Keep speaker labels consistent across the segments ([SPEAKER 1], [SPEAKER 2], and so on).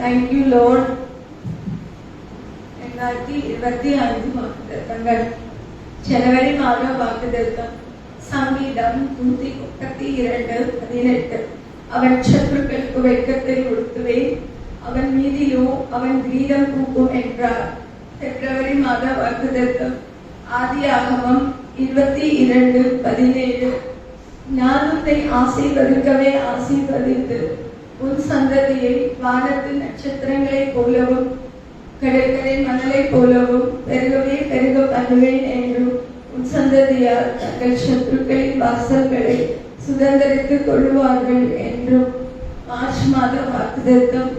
[SPEAKER 1] Thank you load ரெண்டாயிரத்தி இருபத்தி ஐந்து வாக்குத்தத்தங்கள் ஜனவரி மாத வாக்குத்தத்தம் சங்கீதம் நூத்தி முப்பத்தி இரண்டு பதினெட்டு அவன் சத்துருக்களுக்கு வெட்கத்தை உடுத்துவேன் அவன் மீதியோ அவன் கிரீடம் பூக்கும் என்றார் பிப்ரவரி மாத வாக்குத்தத்தம் ஆதி ஆகமம் இருபத்தி இரண்டு பதினேழு ஞானத்தை ஆசீர்வதிக்கவே ஆசீர்வதித்து உன் சந்ததியை வானத்து நட்சத்திரங்களைப் போலவும் கடற்கரை மணலைப் போலவும் பெருகவே பெருக பண்ணுவேன் என்றும் உன் சந்ததியார் தங்கள் சத்துருக்களின் வாசல்களை சுதந்திரித்துக் கொள்வார்கள் என்றும் மார்ச் மாத வாக்குதத்தம்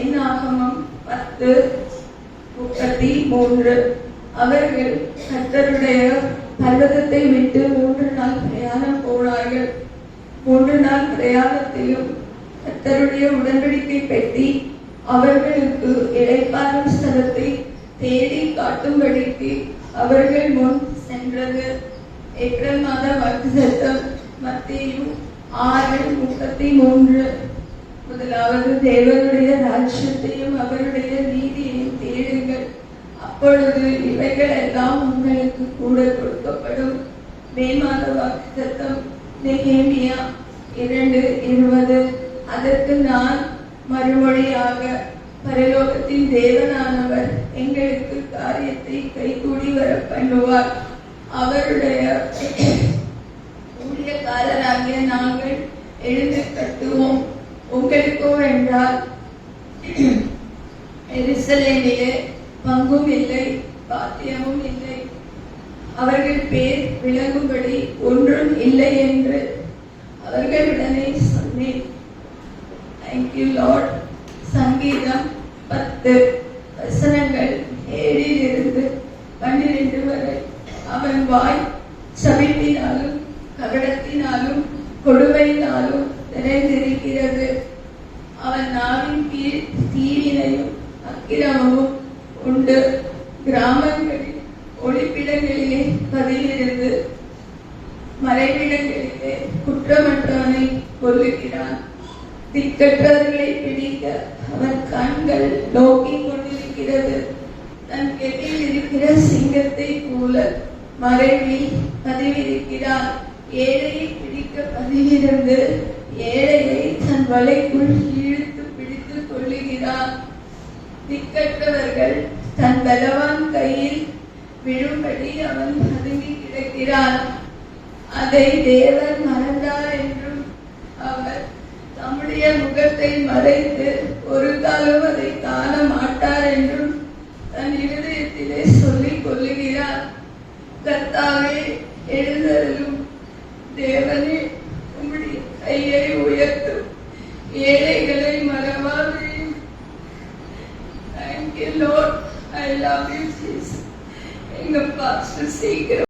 [SPEAKER 1] என் ஆகமம் பத்து முப்பத்தி மூன்று. அவர்கள் கத்தருடைய பர்வதத்தை விட்டு மூன்று நாள் பிரயாணம் போனார்கள். மூன்று நாள் பிரயாணத்திலும் கத்தருடைய உடன்படிக்கை பெட்டி அவர்களுக்கு இளைப்பாறும் ஸ்தலத்தை தேடி காட்டும்படிக்கு அவர்கள் முன் சென்றது. ஏப்ரல் மாத வாக்குத்தத்தம் மத்தியும் ஆறு முப்பத்தி மூன்று. முதலாவது தேவனுடைய ராஜ்யத்தையும் அவருடைய நீதியையும் தேடுங்கள். அப்பொழுது இவைகள் எல்லாம் உங்களுக்கு கூட கொடுக்கப்படும். மே மாத வாக்குத்தத்தம் நெகேமியா இரண்டு இருபது. அதற்கு நான் மறுமொழியாக பரலோகத்தின் தேவனானவர் எங்களுக்கு காரியத்தை கைகூடி வர பண்ணுவார் அவருடைய ஊழியக்காரராகிய நாங்கள் எழுந்து கட்டுவோம். உங்களுக்கோ என்றால் எரிசலேமிலே பங்கும் இல்லை பாத்தியமும் இல்லை. அவர்கள் பேர் விளங்கும்படி ஒன்றும் இல்லை என்று அவர்களுடனே சொன்னேன் தேங்க்யூ லார்ட் சங்கீதம் பத்து வசனங்கள் ஏழில் இருந்து பன்னிரண்டு வரை. அவன் வாய் சபிப்பினாலும் கபடத்தினாலும் கொடுமையினாலும் நிறைந்திருக்கிறது அவன் நாவின் கீழ் தீவினையும் அக்கிரமமும் உண்டு. கிராமங்களில் ஒளிப்பிடங்களிலே பதிலிருந்து மறைவிடங்களிலே குற்றமற்றவனை கொல்லுகிறான். திக்கற்றவர்களை பிடிக்க அவன் கண்கள் நோக்கிக் கொண்டிருக்கிறது. தன் கெட்டில் இருக்கிற சிங்கத்தை போல மறைவி பதிவிருக்கிறார் ஏழையை பிடிக்க பதிவிருந்து ஏழையை தன் வலைக்குள் இழுத்து பிடித்துக் கொள்ளுகிறார் திக்கற்றவர்கள் தன் பலவான் கையில் விழும்படி அவன் பதுங்கி கிடக்கிறான். அதை தேவன் மறந்தார் என்றும் அவர் தம்முடைய முகத்தை மறைத்து ஒரு காலம் அதை காண மாட்டார் என்றும் தன் இருதயத்திலே சொல்லிக் கொள்ளுகிறார். கர்த்தாவே எழுந்தருளும் தேவனே உம்முடைய கையை உயர்த்தும். ஏழைகளை மறவாதையும் thank you lord I love you எங்க பாஸ்டர் சீக்கிரம்